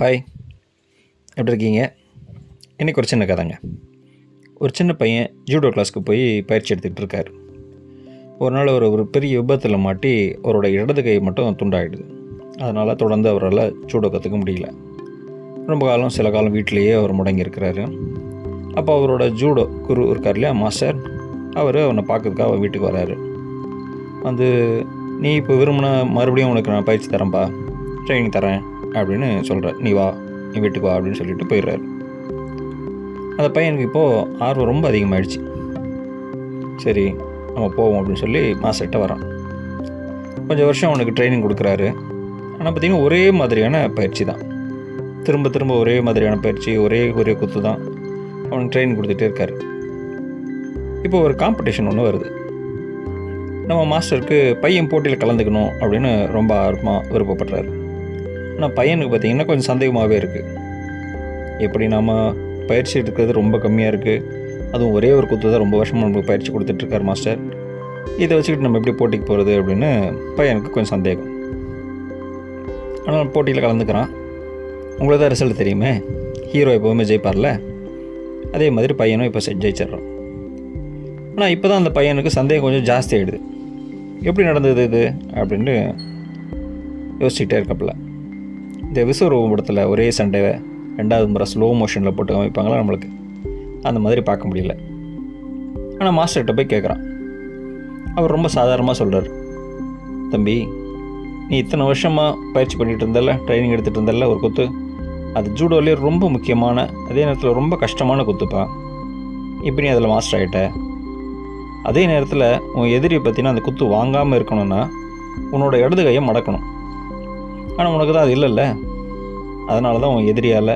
Hi. எப்படி இருக்கீங்க? இன்றைக்கி ஒரு சின்ன கதைங்க. ஒரு சின்ன பையன் ஜூடோ கிளாஸ்க்கு போய் பயிற்சி எடுத்துக்கிட்டு இருக்கார். ஒரு நாள் அவர் ஒரு பெரிய விபத்தில் மாட்டி அவரோட இடது கை மட்டும் துண்டாயிடுது. அதனால் தொடர்ந்து அவரால் ஜூடோ கற்றுக்க முடியல. ரொம்ப காலம் சில காலம் வீட்டிலேயே அவர் முடங்கி இருக்கிறாரு. அப்போ அவரோட ஜூடோ குரு இருக்கார் இல்லையா மாஸ்டர்? அவர் அவனை பார்க்கறதுக்காக அவன் வீட்டுக்கு வராரு. வந்து நீ இப்போ விரும்பின மறுபடியும் உனக்கு நான் பயிற்சி தரேன்ப்பா ட்ரைனிங் தரேன். அப்படின்னு சொல்கிறார் நீ வா நீ வீட்டுக்கு வா அப்படின்னு சொல்லிட்டு போயிடுறாரு. அந்த பையனுக்கு இப்போது ஆர்வம் ரொம்ப அதிகமாகிடுச்சு சரி நம்ம போவோம் அப்படின்னு சொல்லி மாஸ்டர்கிட்ட வரான். கொஞ்சம் வருஷம் அவனுக்கு ட்ரைனிங் கொடுக்குறாரு. ஆனால் பார்த்திங்கன்னா ஒரே மாதிரியான பயிற்சி தான். திரும்ப திரும்ப ஒரே மாதிரியான பயிற்சி ஒரே ஒரே குத்து தான் அவனுக்கு ட்ரைனிங் கொடுத்துட்டே இருக்காரு. இப்போ ஒரு காம்படிஷன் ஒன்று வருது. நம்ம மாஸ்டருக்கு பையன் போட்டியில் கலந்துக்கணும் அப்படின்னு ரொம்ப ஆர்வமாக விருப்பப்படுறாரு. ஆனால் பையனுக்கு பார்த்திங்கன்னா கொஞ்சம் சந்தேகமாகவே இருக்குது எப்படி நாம் பயிற்சி எடுக்கிறது ரொம்ப கம்மியாக இருக்குது அதுவும் ஒரே ஒரு குத்து தான் ரொம்ப வருஷமாக நமக்கு பயிற்சி கொடுத்துட்ருக்கார் மாஸ்டர். இதை வச்சுக்கிட்டு நம்ம எப்படி போட்டிக்கு போகிறது அப்படின்னு பையனுக்கு கொஞ்சம் சந்தேகம். ஆனால் போட்டியில் கலந்துக்கிறான். உங்களுக்கு தான் ரிசல்ட் தெரியுமே? ஹீரோ எப்போவுமே ஜெயிப்பார்ல? அதே மாதிரி பையனும் இப்போ ஜெயிச்சிட்றான் ஜெயிச்சிடுறான். ஆனால் இப்போ தான் அந்த பையனுக்கு சந்தேகம் கொஞ்சம் ஜாஸ்தி ஆகிடுது எப்படி நடந்தது இது? அப்படின்னு யோசிச்சுக்கிட்டே இருக்கப்பல. இந்த விஸ்வரூபம் படத்தில் ஒரே சண்டையை ரெண்டாவது முறை ஸ்லோ மோஷனில் போட்டு காமிப்பாங்களா நம்மளுக்கு? அந்த மாதிரி பார்க்க முடியல. ஆனால் மாஸ்டர்கிட்ட போய் கேட்குறான் அவர் ரொம்ப சாதாரணமாக சொல்கிறார் தம்பி நீ இத்தனை வருஷமாக பயிற்சி பண்ணிகிட்டு இருந்தல ட்ரைனிங் எடுத்துகிட்டு இருந்தல ஒரு குத்து. அது ஜூடோலேயே ரொம்ப முக்கியமான அதே நேரத்தில் ரொம்ப கஷ்டமான குத்துப்பா. இப்போ நீ அதில் மாஸ்டர் ஆகிட்ட அதே நேரத்தில் உன் எதிரியை பற்றினா அந்த குத்து வாங்காமல் இருக்கணும்னா உன்னோட இடது கையை மடக்கணும். ஆனால் உனக்கு தான் அது இல்லைல்ல. அதனால தான் உன் எதிரியால்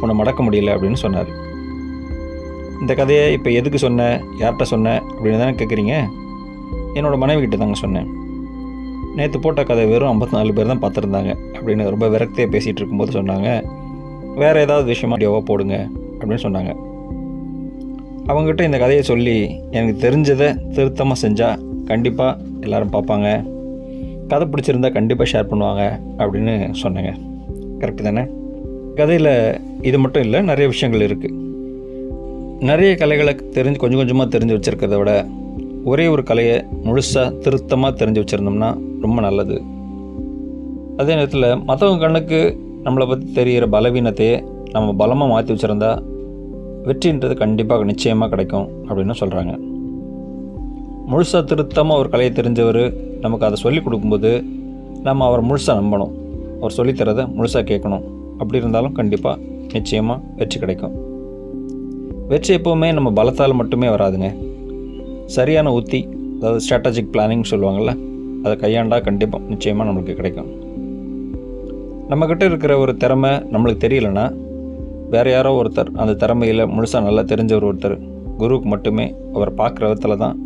உன்னை மடக்க முடியல அப்படின்னு சொன்னார். இந்த கதையை இப்போ எதுக்கு சொன்ன யார்கிட்ட சொன்ன அப்படின்னு தானே கேட்குறீங்க என்னோடய மனைவிக்கிட்ட தாங்க சொன்னேன். நேற்று போட்ட கதை வெறும் 54 பேர் தான் பார்த்துருந்தாங்க அப்படின்னு ரொம்ப விரக்தியாக பேசிகிட்டு இருக்கும்போது சொன்னாங்க. வேறு ஏதாவது விஷயமா வீடியோவாக போடுங்க அப்படின்னு சொன்னாங்க. அவங்ககிட்ட இந்த கதையை சொல்லி எனக்கு தெரிஞ்சதை திருத்தமாக செஞ்சால் கண்டிப்பாக எல்லோரும் பார்ப்பாங்க. கதை பிடிச்சிருந்தா கண்டிப்பாக ஷேர் பண்ணுவாங்க அப்படின்னு சொன்னேங்க. கரெக்டு தானே? கதையில் இது மட்டும் இல்லை நிறைய விஷயங்கள் இருக்குது நிறைய கலைகளை தெரிஞ்சு கொஞ்சம் கொஞ்சமாக தெரிஞ்சு வச்சுருக்கிறத விட ஒரே ஒரு கலையை முழுசாக திருத்தமாக தெரிஞ்சு வச்சுருந்தோம்னா ரொம்ப நல்லது. அதே நேரத்தில் மற்றவங்க கண்ணுக்கு நம்மளை பற்றி தெரிகிற பலவீனத்தையே நம்ம பலமாக மாற்றி வச்சுருந்தா வெற்றின்றது கண்டிப்பாக நிச்சயமாக கிடைக்கும் அப்படின்னு சொல்கிறாங்க முழுசாக திருத்தமாக ஒரு கலையை தெரிஞ்சவர் நமக்கு அதை சொல்லிக் கொடுக்கும்போது நம்ம அவரை முழுசாக நம்பணும். அவர் சொல்லித்தரதை முழுசாக கேட்கணும். அப்படி இருந்தாலும் கண்டிப்பாக நிச்சயமாக வெற்றி கிடைக்கும். வெற்றி எப்போவுமே நம்ம பலத்தால் மட்டுமே வராதுங்க. சரியான உத்தி அதாவது ஸ்ட்ராட்டஜிக் பிளானிங் சொல்லுவாங்கள்ல அதை கையாண்டால் கண்டிப்பாக நிச்சயமாக நம்மளுக்கு கிடைக்கும். நம்மக்கிட்ட இருக்கிற ஒரு திறமை நம்மளுக்கு தெரியலனா வேறு யாரோ ஒருத்தர் அந்த திறமையில் முழுசாக நல்லா தெரிஞ்ச ஒரு ஒருத்தர் குருவுக்கு மட்டுமே அவர் பார்க்குற விதத்தில் தான்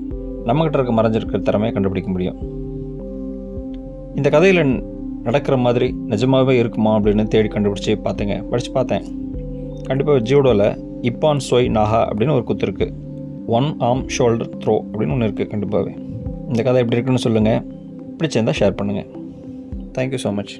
நம்மக்கிட்ட இருக்க மறைஞ்சிருக்கிற திறமையை கண்டுபிடிக்க முடியும். இந்த கதையில் நடக்கிற மாதிரி நிஜமாகவே இருக்குமா அப்படின்னு தேடி கண்டுபிடிச்சி பார்த்தேங்க. படித்து பார்த்தேன். கண்டிப்பாக ஜியோடோவில் இப்பான் சொய் நாகா அப்படின்னு ஒரு குத்து இருக்குது ஒன் ஆர்ம் ஷோல்டர் த்ரோ அப்படின்னு ஒன்று இருக்குது கண்டிப்பாகவே இந்த கதை எப்படி இருக்குன்னு சொல்லுங்கள் பிடிச்சிருந்தால் ஷேர் பண்ணுங்கள் தேங்க்யூ ஸோ மச்